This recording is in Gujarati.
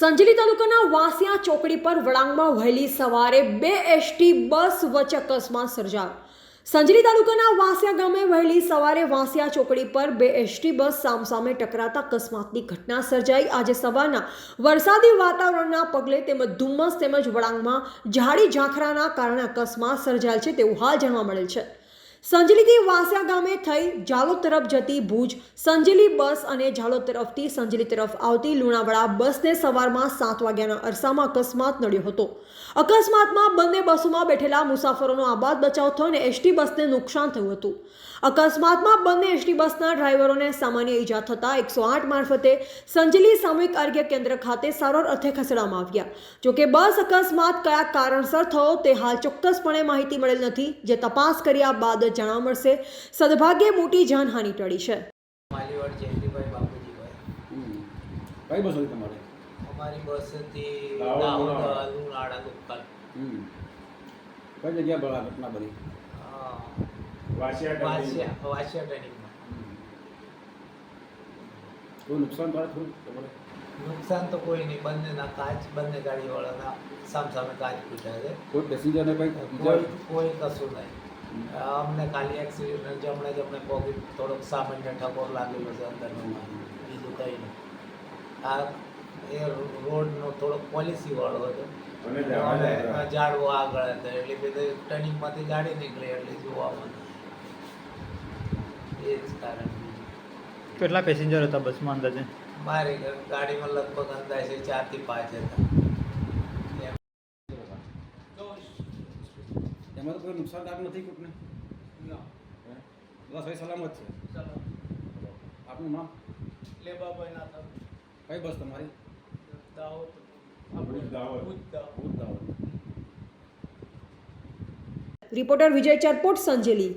સંજલી તાલુકાના વાસિયા ચોકડી પર વળાંગમાં વહેલી સવારે બે એસટી બસ વચ્ચે અકસ્માત સર્જાયો. સંજલી તાલુકાના વાસિયા ગામે વહેલી સવારે વાસિયા ચોકડી પર બે એસટી બસ સામસામે ટકરાતા અકસ્માતની ઘટના સર્જાઈ. આજે સવારના વરસાદી વાતાવરણના પગલે તેમજ ધુમ્મસ તેમજ વળાંગમાં ઝાડી ઝાંખરાના કારણે અકસ્માત સર્જાયેલ છે તેવું હાલ જાણવા મળેલ છે. સંજલીથી વાંસ્યા ગામે થઈ ઝાલોદ તરફ જતી ભુજ, સંજલી બસ અને ઝાલોદ તરફથી સંજલી તરફ આવતી લુણાવાડા બસને સવારમાં સાત વાગ્યાના અરસામાં અકસ્માત નડ્યો હતો. અકસ્માતમાં બંને બસોમાં બેઠેલા મુસાફરોનો આબાદ બચાવ થયો અને એસટી બસને નુકસાન થયું હતું. અકસ્માતમાં બંને એસટી બસના ડ્રાઈવરોને સામાન્ય ઈજા થતાં એકસો આઠ મારફતે સંજલી સામૂહિક આરોગ્ય કેન્દ્ર ખાતે સારવાર અર્થે ખસેડવામાં આવ્યા. જોકે બસ અકસ્માત કયા કારણસર થયો તે હાલ ચોક્કસપણે માહિતી મળેલ નથી. જે તપાસ કર્યા બાદ જાણવા મળશે. સદભાગ્યે મોટી જાનહાનિ ટળી છે. માલીવાડ જયંતિભાઈ બાપુજીભાઈ હમ. કઈ બસ હતી તમારે? અમારી બસથી દાહોદ, દાહોદ લુણાવાડા. લુણાવાડા લોકલ કઈ જગ્યા બળા ઘટના બની? વાસિયા વાસિયા વાસિયા ટ્રેનિંગમાં કોઈ નુકસાન થાય થોડું તમારે? નુકસાન તો કોઈ નહીં. બંનેના કાચ બંને ગાડીવાળાના સામસામે કાચ ફૂટ્યા છે. કોઈ પેસેન્જરને કઈ કોઈ કશું નહીં. અમને ખાલી એક્સિડન્ટ જમણે જમણે પગ થોડોક સામાન્ય ઠકોર લાગેલો છે અંદરનો બીજું કંઈ નહીં. આ એ રોડનો થોડોક પોલિસીવાળો હતો. અને ઝાડવો આગળ હતા એટલે બધે ટર્નિંગમાંથી ગાડી નીકળી એટલે જોવામાં એ જ કારણ કેટલા પેસેન્જર હતા બસમાં અંદાજે? મારી ગાડીમાં લગભગ અંદાજે ચારથી પાંચ હતા એમ. એમાં તો કોઈ નુકસાનદાયક નથી કોઈને બસ ભાઈ સલામત છે. આપનું નામ? કઈ બસ તમારી? દાહોદ. રિપોર્ટર વિજય ચરપોટ સંજેલી.